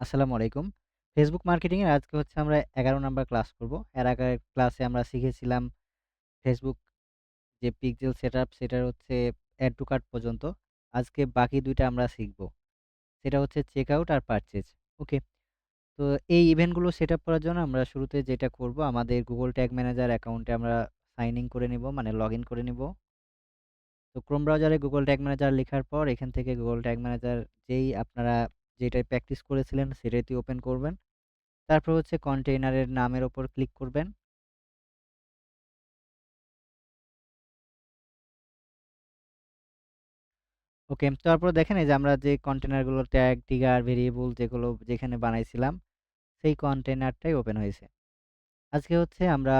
আসসালামু আলাইকুম। Facebook marketing এর আজকে হচ্ছে আমরা ১১ নাম্বার ক্লাস করব। এর আগের ক্লাসে আমরা শিখেছিলাম ফেসবুক যে পিক্সেল সেটআপ সেটার হচ্ছে অ্যাড টু কার্ট পর্যন্ত। আজকে বাকি দুইটা আমরা শিখব। সেটা হচ্ছে চেকআউট আর পারচেজ। ওকে। তো এই ইভেন্টগুলো সেট আপ করার জন্য আমরা শুরুতে যেটা করব, আমাদের গুগল ট্যাগ ম্যানেজার অ্যাকাউন্টে আমরা সাইন ইন করে নিব মানে লগ ইন করে নিব। তো Chrome ব্রাউজারে গুগল ট্যাগ ম্যানেজার লেখার পর এখান থেকে গুগল ট্যাগ ম্যানেজার যেই আপনারা যেটায় প্র্যাকটিস করেছিলেন সেটাতে ওপেন করবেন। তারপর হচ্ছে কন্টেইনারের নামের ওপর ক্লিক করবেন। ওকে। তারপর দেখেন এই যে আমরা যে কন্টেইনারগুলো ট্যাগ, ট্রিগার, ভেরিয়েবল যেগুলো যেখানে বানাইছিলাম সেই কন্টেইনারটাই ওপেন হয়েছে। আজকে হচ্ছে আমরা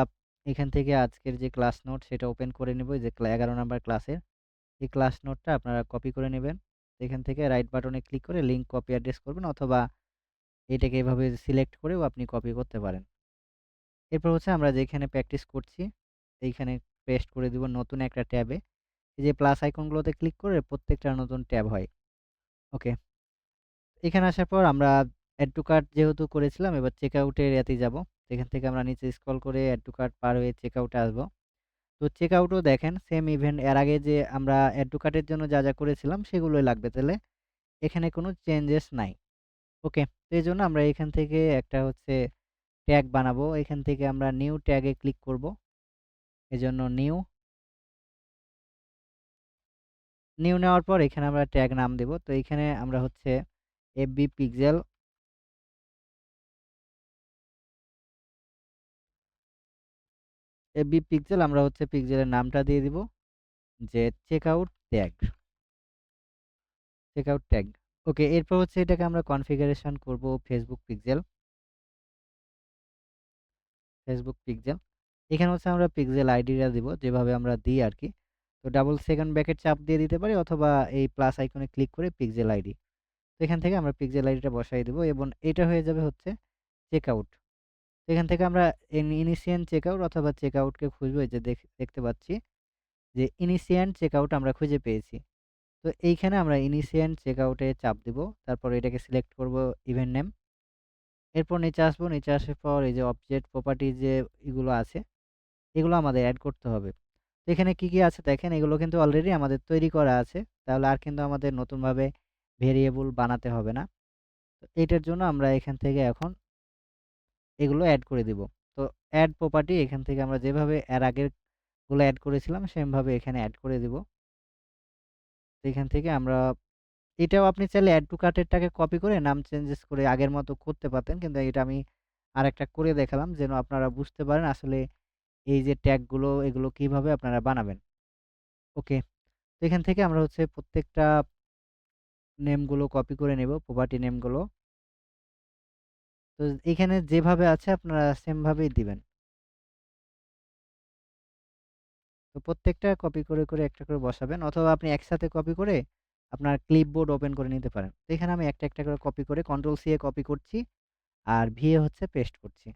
এখান থেকে আজকের যে ক্লাস নোট সেটা ওপেন করে নিব যে ১১ নাম্বার ক্লাসের। এই ক্লাস নোটটা আপনারা কপি করে নিবেন। এখান থেকে রাইট বাটনে ক্লিক করে লিঙ্ক কপি অ্যাড্রেস করবেন অথবা এটাকে এভাবে সিলেক্ট করেও আপনি কপি করতে পারেন। এরপর হচ্ছে আমরা যেখানে প্র্যাকটিস করছি, এইখানে পেস্ট করে দিব নতুন একটা ট্যাবে। এই যে প্লাস আইকনগুলোতে ক্লিক করে প্রত্যেকটা নতুন ট্যাব হয়। ওকে। এখানে আসার পর আমরা অ্যাড টু কার্ট যেহেতু করেছিলাম, এবার চেকআউট এর ইয়াতে যাব। এখান থেকে আমরা নিচে স্ক্রল করে অ্যাড টু কার্ট পার হয়ে চেক আউটে আসব। তো চেক আউটও দেখেন সেম ইভেন্ট এর আগে যে আমরা এড টু কার্ট জন্য যা, যা করেছিলাম সেগুলোই লাগবে তাহলে এখানে কোনো চেঞ্জেস নাই। ওকে। তো জন্য আমরা এখান থেকে একটা হচ্ছে ট্যাগ বানাবো। এখান থেকে আমরা নিউ ট্যাগে ক্লিক করব। এজন্য নিউ নিউ নেওয়ার পর এখানে আমরা ট্যাগ নাম দেব। তো এখানে আমরা হচ্ছে এফবি পিক্সেল এফবি পিক্সেল আমরা হচ্ছে পিক্সেলের নামটা দিয়ে দিব যে checkout tag. Checkout tag. Okay এরপর হচ্ছে এটাকে আমরা কনফিগারেশন করব ফেসবুক পিক্সেল। Facebook pixel. এখানে হচ্ছে আমরা পিক্সেল আইডিটা দিব যেভাবে আমরা দিই আর কি তো ডাবল সেকেন্ড ব্যাকেট চাপ দিয়ে দিতে পারি অথবা এই প্লাস আইকনে ক্লিক করে পিক্সেল আইডি। তো এখান থেকে আমরা পিক্সেল আইডিটা বসায় দিব এবং এটা হয়ে যাবে হচ্ছে চেকআউট। এখান থেকে আমরা ইনিশিয়ান চেকআউট অথবা চেকআউটকে খুঁজবো যে দেখতে পাচ্ছি যে ইনিশিয়ান্ট চেকআউট আমরা খুঁজে পেয়েছি। তো এইখানে আমরা ইনিশিয়ান্ট চেকআউটে চাপ দিব। তারপর এটাকে সিলেক্ট করব ইভেন্ট নেম। এরপর নিচে আসব। নিচে আসার পর এই যে অবজেক্ট প্রপার্টি যে এগুলো আছে এগুলো আমাদের অ্যাড করতে হবে। তো এখানে কি, কি আছে দেখেন এগুলো কিন্তু অলরেডি আমাদের তৈরি করা আছে। তাহলে আর কিন্তু আমাদের নতুনভাবে ভেরিয়েবল বানাতে হবে না। তো এইটার জন্য আমরা এখান থেকে এখন এগুলো অ্যাড করে দিব। তো অ্যাড প্রপার্টি এখান থেকে আমরা যেভাবে এর আগেরগুলো এড করেছিলাম, সেমভাবে এখানে অ্যাড করে দিব। এখান থেকে আমরা, এটাও আপনি চাইলে অ্যাড টু কার্ট এরটাকে কপি করে নাম চেঞ্জেস করে আগের মতো করতে পারতেন। কিন্তু এটা আমি আরেকটা করে দেখালাম, যেন আপনারা বুঝতে পারেন আসলে এই যে ট্যাগগুলো, এগুলো কীভাবে আপনারা বানাবেন। ওকে। তো এখান থেকে আমরা হচ্ছে প্রত্যেকটা নেমগুলো কপি করে নেব প্রপার্টি নেমগুলো। তো এখানে যেভাবে আছে আপনারা সেম ভাবেই দিবেন। তো প্রত্যেকটা কপি করে, করে একটা করে বসাবেন অথবা আপনি একসাথে কপি করে আপনার ক্লিপবোর্ড ওপেন করে নিতে পারেন। তো এখানে আমি একটা, একটা করে কপি করে কন্ট্রোল সি এ কপি করছি আর ভি এ হচ্ছে পেস্ট করছি।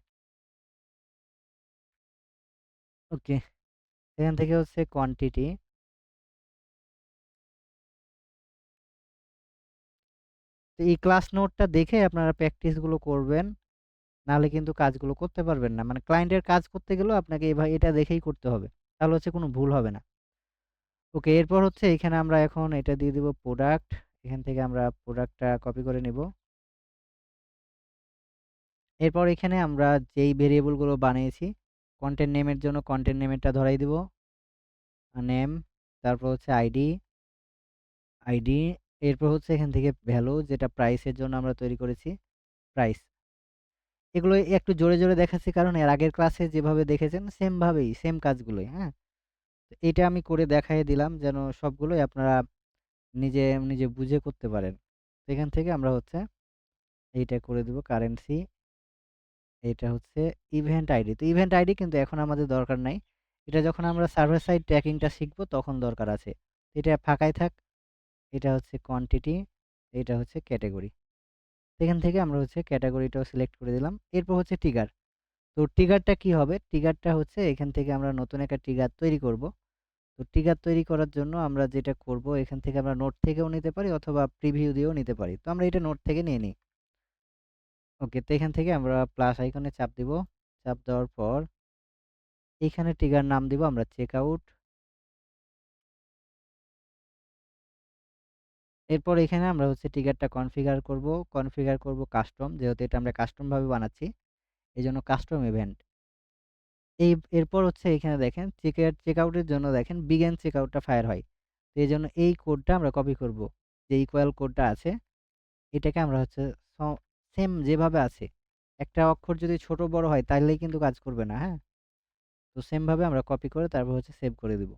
ওকে। এখান থেকে হচ্ছে কোয়ান্টিটি তো এই ক্লাস নোটটা দেখে আপনারা প্র্যাকটিসগুলো করবেন। নাহলে কিন্তু কাজগুলো করতে পারবেন না। মানে ক্লায়েন্টের কাজ করতে গেলেও আপনাকে এভা, এটা দেখেই করতে হবে। তাহলে হচ্ছে কোনো ভুল হবে না। ওকে, এরপর হচ্ছে এখানে আমরা এখন এটা দিয়ে দিব প্রোডাক্ট। এখান থেকে আমরা প্রোডাক্টটা কপি করে নিব। এরপর এখানে আমরা যেই ভেরিয়েবলগুলো বানিয়েছি কন্টেন্ট নেমের জন্য কন্টেন্ট নেমেরটা ধরাই দিব। নেম তারপর হচ্ছে আইডি আইডি এরপর হচ্ছে এখান থেকে ভ্যালু যেটা প্রাইসের জন্য আমরা তৈরি করেছি, প্রাইস। এগুলো একটু জোরে, জোরে দেখাচ্ছি কারণ এর আগের ক্লাসে যেভাবে দেখেছেন সেমভাবেই সেম কাজগুলোই, হ্যাঁ? এটা আমি করে দেখাইয়ে দিলাম যেন সবগুলোই আপনারা নিজে, নিজে বুঝে করতে পারেন। এখান থেকে আমরা হচ্ছে এইটা করে দিব কারেন্সি। এটা হচ্ছে ইভেন্ট আইডি। তো ইভেন্ট আইডি কিন্তু এখন আমাদের দরকার নাই। এটা যখন আমরা সার্ভার সাইড ট্র্যাকিংটা শিখব তখন দরকার আছে। এটা ফাঁকাই থাক। এটা হচ্ছে কোয়ান্টিটি, এটা হচ্ছে ক্যাটেগরি। এখান থেকে আমরা হচ্ছে ক্যাটাগরিটাও সিলেক্ট করে দিলাম। এরপর হচ্ছে ট্রিগার। তো ট্রিগারটা কি হবে? ট্রিগারটা হচ্ছে এখান থেকে আমরা নতুন একটা ট্রিগার তৈরি করব। তো ট্রিগার তৈরি করার জন্য আমরা যেটা করব এখান থেকে আমরা নোট থেকেও নিতে পারি অথবা প্রিভিউ দিয়েও নিতে পারি। তো আমরা এটা নোট থেকে নিয়ে নিই। ওকে তো এখান থেকে আমরা প্লাস আইকনে চাপ দিব চাপ দেওয়ার পর এখানে ট্রিগার নাম দিব আমরা চেকআউট এরপর এখানে আমরা হচ্ছে ট্রিগারটা কনফিগার করব। কনফিগার করব কাস্টম যেহেতু এটা আমরা কাস্টম ভাবে বানাচ্ছি জন্য কাস্টম ইভেন্ট এই এরপর হচ্ছে এখানে দেখেন চেকের চেকআউটের জন্য দেখেন বিগেন চেকআউটটা ফায়ার হয়। তো এই জন্য এই কোডটা আমরা কপি করব, যে ইকুয়াল কোডটা আছে। এটাকে আমরা হচ্ছে সেম যেভাবে আছে। একটা অক্ষর যদি ছোট বড় হয় তাহলেই কিন্তু কাজ করবে না হ্যাঁ? তো সেমভাবে আমরা কপি করে তারপর হচ্ছে সেভ করে দিব।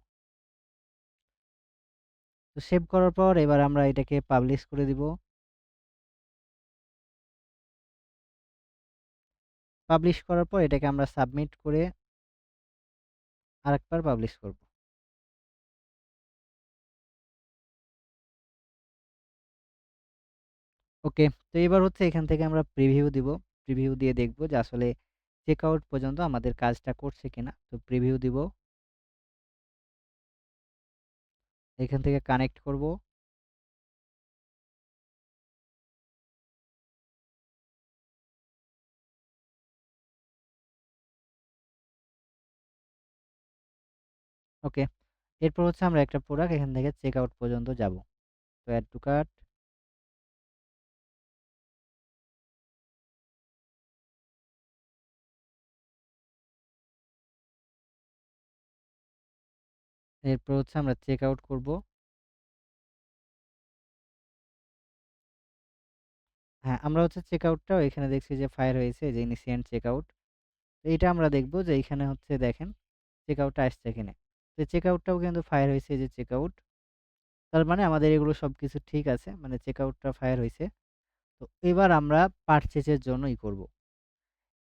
তো সেভ করার পর এবার আমরা এটাকে পাবলিশ করে দিব। পাবলিশ করার পর এটাকে আমরা সাবমিট করে আরেকবার পাবলিশ করব। ওকে, তো এবার হচ্ছে এখান থেকে আমরা প্রিভিউ দিব। প্রিভিউ দিয়ে দেখব যে আসলে চেকআউট পর্যন্ত আমাদের কাজটা করছে কিনা। তো প্রিভিউ দিব। এখান থেকে কানেক্ট করব। ওকে এরপর হচ্ছে আমরা একটা প্রোডাক্ট এখান থেকে চেকআউট পর্যন্ত যাব। তো অ্যাড টু কার্ট এরপর হচ্ছে আমরা চেক আউট করব। হ্যাঁ আমরা হচ্ছে চেক আউটটাও এখানে দেখছি যে ফায়ার হয়েছে, যে ইনিশিয়েন্ট চেক আউট এটা আমরা দেখব যে এখানে হচ্ছে দেখেন চেক আউটটা আসছে কিনা। তো চেক আউটটাও কিন্তু ফায়ার হয়েছে যে চেক আউট তার মানে আমাদের এগুলো সব কিছু ঠিক আছে মানে চেক আউটটা ফায়ার হয়েছে। তো এবার আমরা পারচেজের জন্যই করব।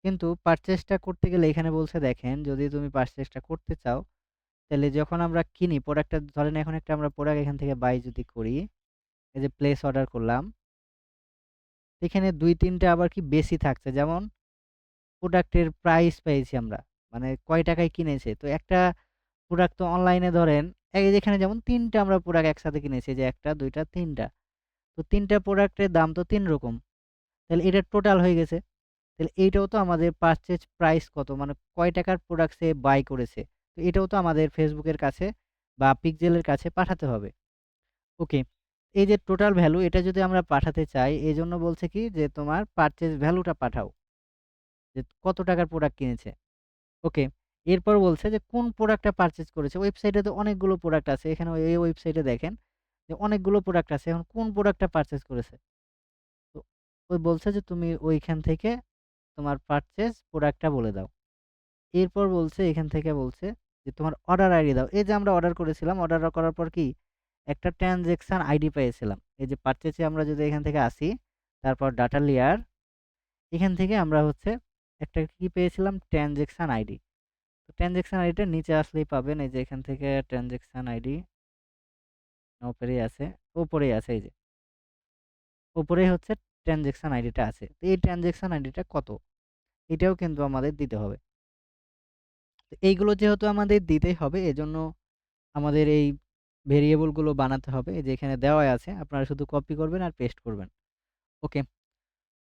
কিন্তু পারচেসটা করতে গেলে এখানে বলছে দেখেন, যদি তুমি পারচেসটা করতে চাও তাহলে যখন আমরা কিনি প্রোডাক্টটা ধরেন এখন একটা আমরা প্রোডাক্ট এখান থেকে বাই যদি করি, এই যে প্লেস অর্ডার করলাম, এখানে দুই, তিনটা আবার কি বেশি থাকছে? যেমন প্রোডাক্টের প্রাইস পেয়েছি আমরা মানে কয় টাকায় কিনেছে? তো একটা প্রোডাক্ট তো অনলাইনে ধরেন যেখানে যেমন তিনটা আমরা প্রোডাক্ট একসাথে কিনেছি, যে একটা, দুইটা, তিনটা। তো তিনটা প্রোডাক্টের দাম তো তিন রকম। তাহলে এটা টোটাল হয়ে গেছে। তাহলে এইটাও তো আমাদের পারচেজ প্রাইস কত? মানে কয় টাকার প্রোডাক্ট সে বাই করেছে? তো এটাও তো আমাদের ফেসবুকের কাছে বা পিকজেলের কাছে পাঠাতে হবে। ওকে এই যে টোটাল ভ্যালু এটা যদি আমরা পাঠাতে চাই এই জন্য বলছে কি যে তোমার পারচেজ ভ্যালুটা পাঠাও। যে কত টাকার প্রোডাক্ট কিনেছে। ওকে এরপর বলছে যে কোন প্রোডাক্টটা পারচেজ করেছে। ওয়েবসাইটে তো অনেকগুলো প্রোডাক্ট আছে। এখানে এই ওয়েবসাইটে দেখেন যে অনেকগুলো প্রোডাক্ট আছে। এখন কোন প্রোডাক্টটা পারচেজ করেছে? তো ওই বলছে যে তুমি ওইখান থেকে তোমার পারচেজ প্রোডাক্টটা বলে দাও। এরপর বলছে, এখান থেকে বলছে যে তোমার অর্ডার আইডি দাও। এই যে আমরা অর্ডার করেছিলাম অর্ডার করার পর কি? একটা ট্রানজ্যাকশান আইডি পেয়েছিলাম। এই যে পারচেজে আমরা যদি এখান থেকে আসি, তারপর ডাটা লেয়ার এখান থেকে আমরা হচ্ছে একটা কি পেয়েছিলাম? ট্রানজ্যাকশান আইডি তো ট্রানজ্যাকশান আইডিটা নিচে আসলেই পাবেন। এই যে এখান থেকে ট্রানজ্যাকশান আইডি ওপরেই আছে ওপরেই আছে এই যে। ওপরেই হচ্ছে ট্রানজ্যাকশান আইডিটা আছে। তো এই ট্রানজ্যাকশান আইডিটা কত? এটাও কিন্তু আমাদের দিতে হবে। তো এইগুলো যেহেতু আমাদের দিতেই হবে, এজন্য আমাদের এই ভেরিয়েবলগুলো বানাতে হবে, যে এখানে দেওয়াই আছে। আপনারা শুধু কপি করবেন আর পেস্ট করবেন। ওকে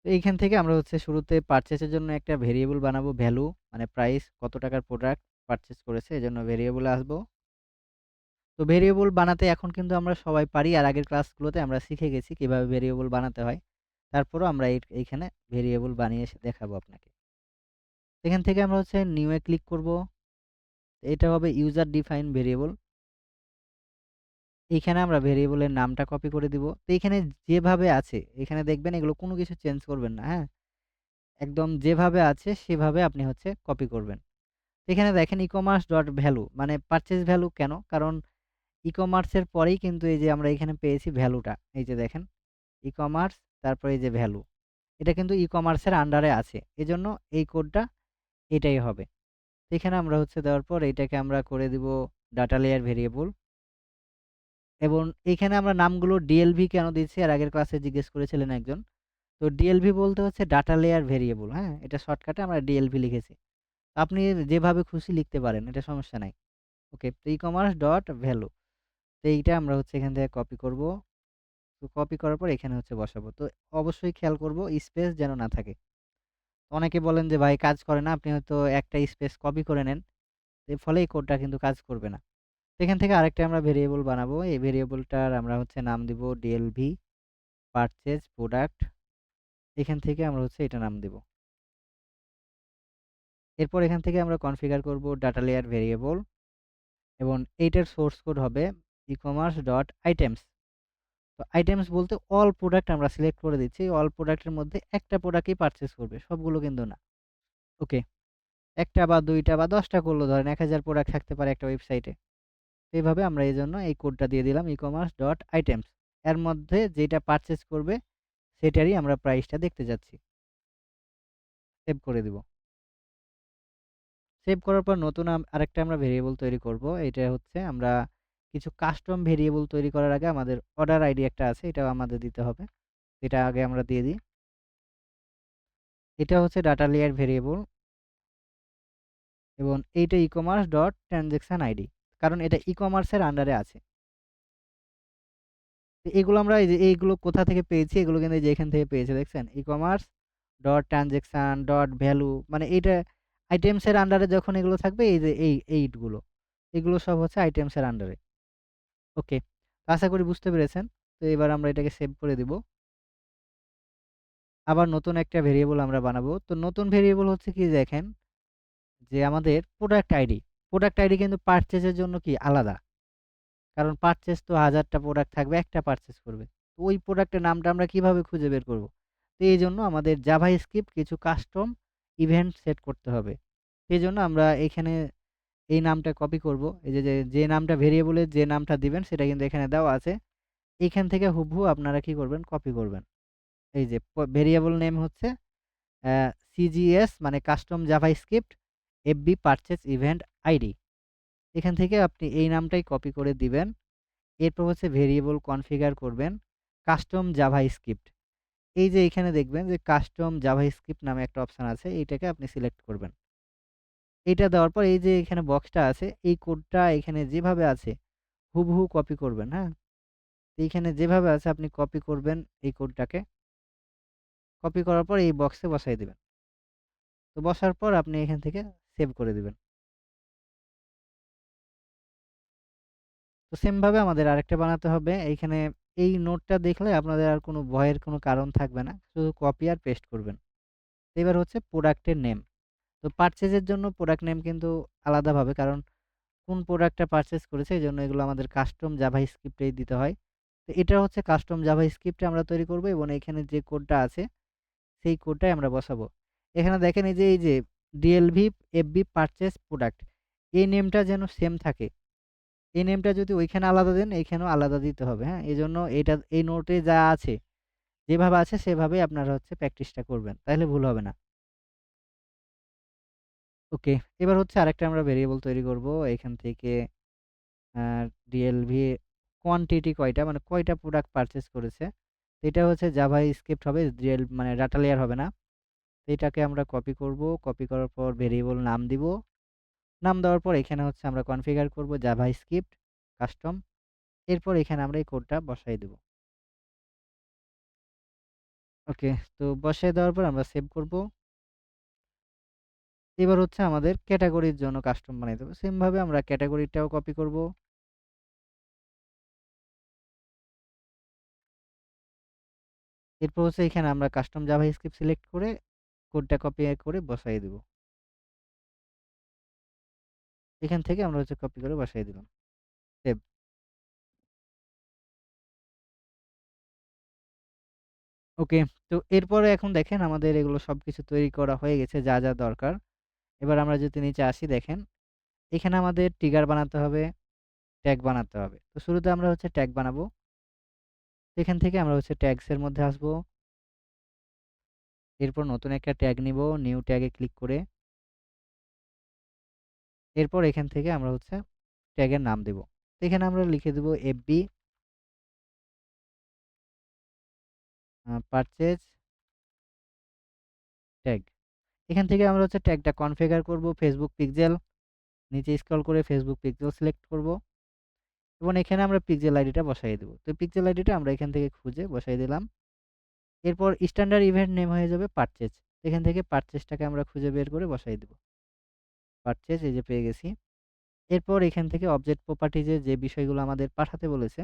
তো এইখান থেকে আমরা হচ্ছে শুরুতে পারচেসের জন্য একটা ভেরিয়েবল বানাবো ভ্যালু মানে প্রাইস কত টাকার প্রোডাক্ট পারচেস করেছে, এজন্য ভেরিয়েবলে আসব। তো ভেরিয়েবল বানাতে এখন কিন্তু আমরা সবাই পারি, আর আগের ক্লাসগুলোতে আমরা শিখে গেছি কীভাবে ভেরিয়েবল বানাতে হয়। তারপরও আমরা এইখানে ভেরিয়েবল বানিয়ে দেখাবো আপনাকে। এখান থেকে আমরা হচ্ছে নিউ এ ক্লিক করব। এটা হবে ইউজার ডিফাইন ভেরিয়েবল এখানে আমরা ভেরিয়েবলের নামটা কপি করে দিব। তো এখানে যেভাবে আছে, এখানে দেখবেন এগুলো কোনো কিছু চেঞ্জ করবেন না হ্যাঁ? একদম যেভাবে আছে, সেভাবে আপনি হচ্ছে কপি করবেন। এখানে দেখেন ই কমার্স ডট ভ্যালু মানে পারচেজ ভ্যালু কেন? কারণ ই কমার্সের পরেই কিন্তু এই যে আমরা এখানে পেয়েছি ভ্যালুটা এই যে দেখেন ই কমার্স তারপরে এই যে ভ্যালু এটা কিন্তু ই কমার্সের আন্ডারে আছে। এজন্য এই কোডটা এটাই হবে। এখানে আমরা হচ্ছে দেওয়ার পর এটাকে আমরা করে দিব ডাটা লেয়ার ভেরিয়েবল এবং এখানে আমরা নামগুলো ডিএলভি কেন দিচ্ছি আর আগের ক্লাসে জিজ্ঞেস করেছিলেন একজন। তো ডিএলভি বলতে হচ্ছে ডাটা লেয়ার ভেরিয়েবল হ্যাঁ? এটা শর্টকাটে আমরা ডিএলভি লিখেছি। আপনি যেভাবে খুশি লিখতে পারেন, এটা সমস্যা নাই। ওকে তো ই কমার্স ডট ভ্যালু তো এইটা আমরা হচ্ছে এখান থেকে কপি করব। তো কপি করার পর এখানে হচ্ছে বসাবো। তো অবশ্যই খেয়াল করব স্পেস যেন না থাকে। অনেকে বলেন যে, ভাই, কাজ করে না, আপনি হয়তো একটা স্পেস কপি করে নেন। এর ফলে এই কোডটা কিন্তু কাজ করবে না। এখান থেকে আরেকটা আমরা ভেরিয়েবল বানাবো। এই ভেরিয়েবলটার আমরা হচ্ছে নাম দিব ডিএলভি পারচেজ প্রোডাক্ট এখান থেকে আমরা হচ্ছে এটা নাম দেব। এরপর এখান থেকে আমরা কনফিগার করব ডাটা লেয়ার ভেরিয়েবল এবং এইটার সোর্স কোড হবে e commerce dot items items বলতে অল প্রোডাক্ট আমরা সিলেক্ট করে দিচ্ছি। অল প্রোডাক্টের মধ্যে একটা প্রোডাক্টই পারচেস করবে, সবগুলো কিন্তু না। ওকে একটা বা দুইটা বা দশটা করল, ধরেন এক হাজার প্রোডাক্ট থাকতে পারে একটা ওয়েবসাইটে এইভাবে আমরা এই জন্য এই কোডটা দিয়ে দিলাম ই কমার্স ডট আইটেমস এর মধ্যে যেটা পারচেস করবে, সেটারই আমরা প্রাইসটা দেখতে যাচ্ছি। সেভ করে দিব। সেভ করার পর নতুন আরেকটা আমরা ভেরিয়েবল তৈরি করব। এটা হচ্ছে আমরা কিছু কাস্টম ভেরিয়েবল তৈরি করার আগে আমাদের অর্ডার আইডি একটা আছে, এটাও আমাদের দিতে হবে। এটা আগে আমরা দিয়ে দিই। এটা হচ্ছে ডাটা লেয়ার ভেরিয়েবল এবং এইটা e commerce dot transaction ID কারণ এটা ই কমার্সের আন্ডারে আছে। এগুলো আমরা এই যে, এইগুলো কোথা থেকে পেয়েছি, এগুলো কিন্তু এই যে এখান থেকে পেয়েছি, দেখছেন? E commerce dot transaction dot value মানে এইটা আইটেমসের আন্ডারে যখন এগুলো থাকবে, এই যে এই, এইটগুলো, এগুলো সব হচ্ছে আইটেমসের আন্ডারে ওকে আশা করি বুঝতে পেরেছেন। তো এবার আমরা এটাকে সেভ করে দিব। আবার নতুন একটা ভেরিয়েবল আমরা বানাবো। তো নতুন ভেরিয়েবল হচ্ছে কি দেখেন, যে আমাদের প্রোডাক্ট আইডি প্রোডাক্ট আইডি কিন্তু পারচেজের জন্য কি আলাদা। কারণ পারচেজ তো হাজারটা প্রোডাক্ট থাকবে, একটা পারচেজ করবে। তো ওই প্রোডাক্টের নামটা আমরা কীভাবে খুঁজে বের করব? তো এই জন্য আমাদের জাভা স্ক্রিপ্ট কিছু কাস্টম ইভেন্ট সেট করতে হবে। সেই জন্য আমরা এখানে এই নামটা কপি করব। এই যে যে নামটা ভেরিয়েবলের যে নামটা দিবেন, সেটা কিন্তু এখানে দেওয়া আছে। এখান থেকে হুবহু আপনারা কি করবেন? কপি করবেন। এই যে ভেরিয়েবল নেম হচ্ছে সিজিএস মানে custom JavaScript FB purchase event ID এখান থেকে আপনি এই নামটাই কপি করে দিবেন। এরপর হচ্ছে ভেরিয়েবল কনফিগার করবেন কাস্টম জাভা স্ক্রিপ্ট এই যে, এখানে দেখবেন যে কাস্টম জাভা স্ক্রিপ্ট নামে একটা অপশান আছে, এইটাকে আপনি সিলেক্ট করবেন। এইটা দেওয়ার পর এই যে এখানে বক্সটা আছে, এই কোডটা এখানে যেভাবে আছে, হুবহু কপি করবেন হ্যাঁ? এইখানে যেভাবে আছে আপনি কপি করবেন এই কোডটাকে কপি করার পর এই বক্সে বসাই দেবেন। তো বসার পর আপনি এখান থেকে সেভ করে দেবেন। তো সেমভাবে আমাদের আরেকটা বানাতে হবে। এইখানে এই নোটটা দেখলে আপনাদের আর কোনো ভয়ের কোনো কারণ থাকবে না। শুধু কপি আর পেস্ট করবেন। এবার হচ্ছে প্রোডাক্টের নেম তো পারচেজের জন্য প্রোডাক্ট নেম কিন্তু আলাদাভাবে, কারণ কোন প্রোডাক্টটা পারচেজ করেছে এই জন্য এগুলো আমাদের কাস্টম জাভা স্ক্রিপ্টেই দিতে হয়। তো এটা হচ্ছে কাস্টম জাভা স্ক্রিপ্টে আমরা তৈরি করব এবং এখানে যে কোডটা আছে, সেই কোডটাই আমরা বসাবো। এখানে দেখেন এই যে এই যে ডিএলভি এফবি পারচেজ প্রোডাক্ট এই নেমটা যেন সেম থাকে। এই নেমটা যদি ওইখানে আলাদা দেন, এইখানেও আলাদা দিতে হবে হ্যাঁ? এই জন্য এটা, এই নোটে যা আছে, যেভাবে আছে সেভাবেই আপনারা হচ্ছে প্র্যাকটিসটা করবেন, তাহলে ভুল হবে না। ওকে, এবার হচ্ছে আরেকটা আমরা ভেরিয়েবল তৈরি করব। এখান থেকে ডিএলভি কোয়ান্টিটি কয়টা? মানে কয়টা প্রোডাক্ট পারচেস করেছে? এটা হচ্ছে জাভা স্ক্রিপ্ট হবে ডিএল মানে ডাটা লেয়ার হবে না। এটাকে আমরা কপি করব। কপি করার পর ভেরিয়েবল নাম দিব। নাম দেওয়ার পর এখানে হচ্ছে আমরা কনফিগার করব জাভা স্ক্রিপ্ট কাস্টম এরপর এখানে আমরা এই কোডটা বসাই দেব। ওকে, তো বসাই দেওয়ার পর আমরা সেভ করব। এবার হচ্ছে আমাদের ক্যাটাগরির জন্য কাস্টম বানিয়ে দেবো সেমভাবে আমরা ক্যাটাগরিটাও কপি করব। এরপর হচ্ছে এখানে আমরা কাস্টম জাভা স্ক্রিপ্ট সিলেক্ট করে কোডটা কপি করে বসাই দেব। এখান থেকে আমরা হচ্ছে কপি করে বসাই দিলাম। সেভ ওকে তো এরপরে এখন দেখেন আমাদের এগুলো সব কিছু তৈরি করা হয়ে গেছে, যা যা দরকার। এবার আমরা যদি নিচে আসি, দেখেন এখানে আমাদের টিগার বানাতে হবে ট্যাগ বানাতে হবে। তো শুরুতে আমরা হচ্ছে ট্যাগ বানাবো। এখান থেকে আমরা হচ্ছে ট্যাগসের মধ্যে আসব। এরপর নতুন একটা ট্যাগ নিব নিউ ট্যাগে ক্লিক করে। এরপর এখান থেকে আমরা হচ্ছে ট্যাগের নাম দেব। এখানে আমরা লিখে দেব এফবি পারচেজ ট্যাগ এখান থেকে আমরা হচ্ছে ট্যাগটা কনফিগার করব ফেসবুক পিক্সেল নিচে স্ক্রল করে ফেসবুক পিক্সেল সিলেক্ট করব এবং এখানে আমরা পিক্সেল আইডিটা বসাই দেব তো পিক্সেল আইডিটা আমরা এখান থেকে খুঁজে বসাই দিলাম এরপর স্ট্যান্ডার্ড ইভেন্ট নেম হয়ে যাবে পারচেজ এখান থেকে পারচেজটাকে আমরা খুঁজে বের করে বসাই দিব। পারচেজ এই যে পেয়ে গেছি। এরপর এখান থেকে অবজেক্ট প্রপার্টিজ যে বিষয়গুলো আমাদের পাঠাতে বলেছে,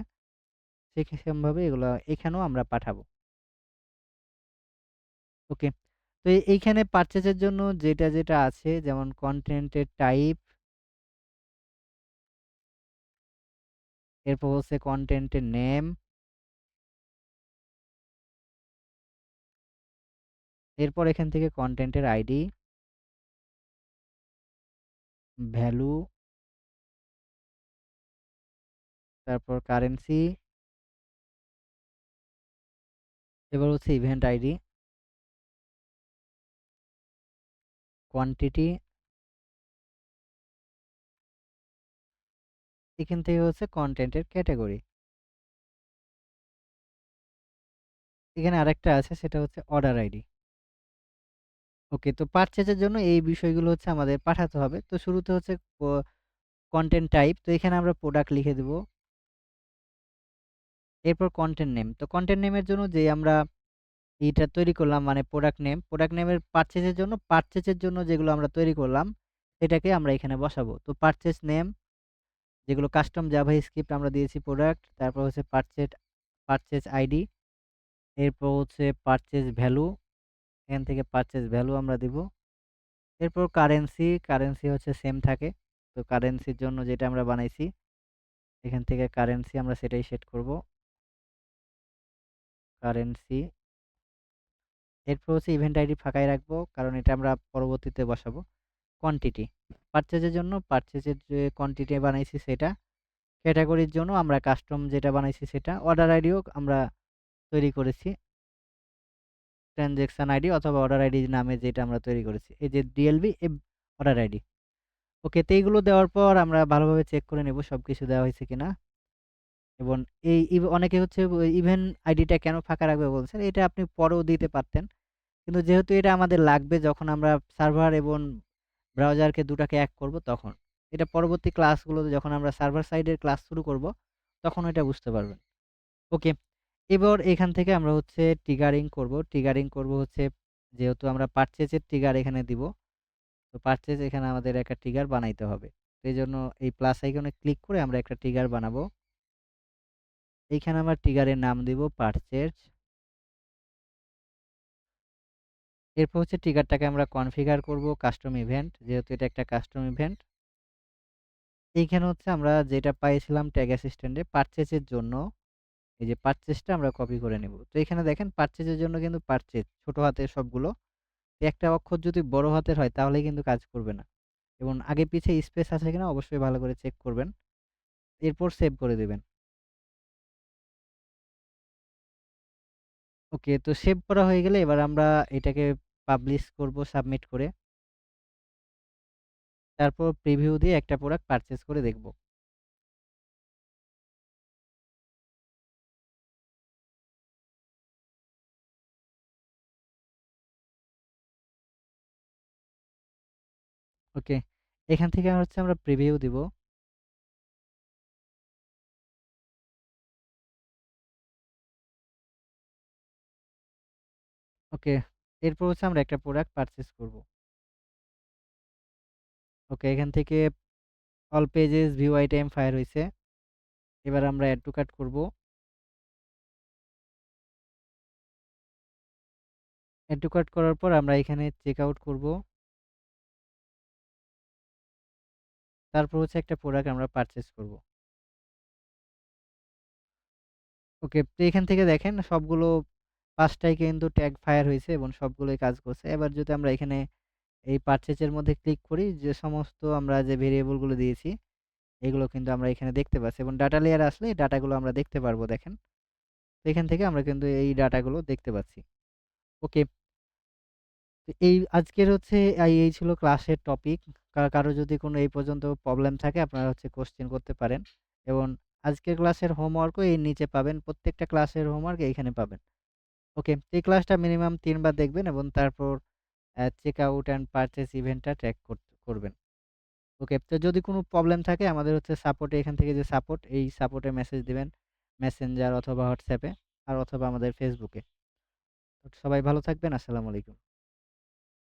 সেমভাবে এগুলা এখানেও আমরা পাঠাবো। ওকে। তো এইখানে পারচেজ এর জন্য যেটা, যেটা আছে যেমন কন্টেন্টের টাইপ এরপর হচ্ছে কনটেন্ট এর নেম এরপর এখান থেকে কনটেন্ট এর আইডি ভ্যালু তারপর কারেন্সি এবার হচ্ছে ইভেন্ট আইডি কোয়ান্টিটি এখান থেকে হচ্ছে কন্টেন্টের ক্যাটাগরি এখানে আরেকটা আছে, সেটা হচ্ছে অর্ডার আইডি ওকে তো পারচেজের জন্য এই বিষয়গুলো হচ্ছে আমাদের পাঠাতে হবে। তো শুরুতে হচ্ছে কন্টেন্ট টাইপ তো এখানে আমরা প্রোডাক্ট লিখে দেব। এরপর কন্টেন্ট নেম তো কন্টেন্ট নেমের জন্য যে আমরা এইটা তৈরি করলাম মানে প্রোডাক্ট নেম প্রোডাক্ট নেমের পারচেজের জন্য পারচেজের জন্য যেগুলো আমরা তৈরি করলাম, সেটাকে আমরা এখানে বসাবো। তো পারচেজ নেম যেগুলো কাস্টম জাভা স্ক্রিপ্ট আমরা দিয়েছি প্রোডাক্ট তারপর হচ্ছে পারচেজ পারচেজ আইডি এরপর হচ্ছে পারচেজ ভ্যালু এখান থেকে পারচেজ ভ্যালু আমরা দিব। এরপর কারেন্সি কারেন্সি হচ্ছে সেম থাকে। তো কারেন্সির জন্য যেটা আমরা বানাইছি, এখান থেকে কারেন্সি আমরা সেটাই সেট করব। কারেন্সি এরপর হচ্ছে ইভেন্ট আইডি ফাঁকাই রাখব, কারণ এটা আমরা পরবর্তীতে বসাবো। কোয়ান্টিটি পারচেজের জন্য পারচেজের যে কোয়ান্টিটি বানাইছি সেটা ক্যাটাগরির জন্য আমরা কাস্টম যেটা বানাইছি সেটা অর্ডার আইডিও আমরা তৈরি করেছি। ট্রানজ্যাকশন আইডি অথবা অর্ডার আইডি নামে যেটা আমরা তৈরি করেছি, এই যে ডিএলবি অর্ডার আইডি ওকে তো এইগুলো দেওয়ার পর আমরা ভালোভাবে চেক করে নেব সব কিছু দেওয়া হয়েছে কিনা। এবং এই অনেকে হচ্ছে ইভেন্ট আইডিটা কেন ফাঁকা রাখবে বলছেন, এটা আপনি পরেও দিতে পারতেন। কিন্তু যেহেতু এটা আমাদের লাগবে যখন আমরা সার্ভার এবং ব্রাউজারকে দুটাকে এক করব তখন। এটা পরবর্তী ক্লাসগুলোতে যখন আমরা সার্ভার সাইডের ক্লাস শুরু করব, তখন এটা বুঝতে পারবেন। ওকে এবার এখান থেকে আমরা হচ্ছে ট্রিগারিং করব। ট্রিগারিং করব হচ্ছে যেহেতু আমরা পারচেজের ট্রিগার এখানে দিব, তো পারচেজ এখানে আমাদের একটা টিগার বানাইতে হবে। এই জন্য এই প্লাস আইকনে ক্লিক করে আমরা একটা টিগার বানাবো। এইখানে আমরা ট্রিগারের নাম দিব পারচেজ এরপর হচ্ছে ট্রিগারটাকে আমরা কনফিগার করব কাস্টম ইভেন্ট যেহেতু এটা একটা কাস্টম ইভেন্ট এইখানে হচ্ছে আমরা যেটা পাইছিলাম ট্যাগ অ্যাসিস্ট্যান্টে পারচেজের জন্য, এই যে পারচেজটা আমরা কপি করে নেব। তো এখানে দেখেন পারচেজের জন্য কিন্তু পারচেজ ছোট হাতের সবগুলো। একটা অক্ষর যদি বড় হাতের হয় তাহলে কিন্তু কাজ করবে না। এবং আগে পিছে স্পেস আছে কিনা অবশ্যই ভালো করে চেক করবেন। এরপর সেভ করে দেবেন। ওকে তো সেভ করা হয়ে গেলে এবার আমরা এটাকে পাবলিশ করব সাবমিট করে। তারপর প্রিভিউ দিয়ে একটা প্রোডাক্ট পারচেজ করে দেখব। ওকে, এখান থেকে হচ্ছে আমরা প্রিভিউ দিব। ওকে। এরপর হচ্ছে আমরা একটা প্রোডাক্ট পারচেস করব। ওকে এখান থেকে all pages view item fire হয়েছে এবার আমরা অ্যাড টু কাট করব। অ্যাড টু কাট করার পর আমরা এখানে চেক আউট করব। তারপর হচ্ছে একটা প্রোডাক্ট আমরা পারচেস করব। ওকে তো এখান থেকে দেখেন সবগুলো পাঁচটাই কিন্তু ট্যাগ ফায়ার হয়েছে এবং সবগুলোই কাজ করছে। এবার যদি আমরা এখানে এই পারচেজের মধ্যে ক্লিক করি, যে সমস্ত আমরা যে ভেরিয়েবলগুলো দিয়েছি, এগুলো কিন্তু আমরা এখানে দেখতে পাচ্ছি এবং ডাটা লেয়ার আসলে এই ডাটাগুলো আমরা দেখতে পারব, দেখেন। এখান থেকে আমরা কিন্তু এই ডাটাগুলো দেখতে পাচ্ছি। ওকে এই আজকের হচ্ছে এই ছিল ক্লাসের টপিক কারও যদি কোনো এই পর্যন্ত প্রবলেম থাকে, আপনারা হচ্ছে কোশ্চেন করতে পারেন। এবং আজকের ক্লাসের হোমওয়ার্কও এই নিচে পাবেন। প্রত্যেকটা ক্লাসের হোমওয়ার্ক এইখানে পাবেন। ওকে এই ক্লাসটা মিনিমাম তিনবার দেখবেন এবং তারপর চেক আউট অ্যান্ড পারচেস ইভেন্টটা ট্র্যাক করবেন। ওকে, তো যদি কোনো প্রবলেম থাকে, আমাদের হচ্ছে সাপোর্টে এখান থেকে যে সাপোর্ট এই সাপোর্টে মেসেজ দিবেন মেসেঞ্জার অথবা হোয়াটসঅ্যাপে আর অথবা আমাদের ফেসবুকে সবাই ভালো থাকবেন, আসসালামু আলাইকুম।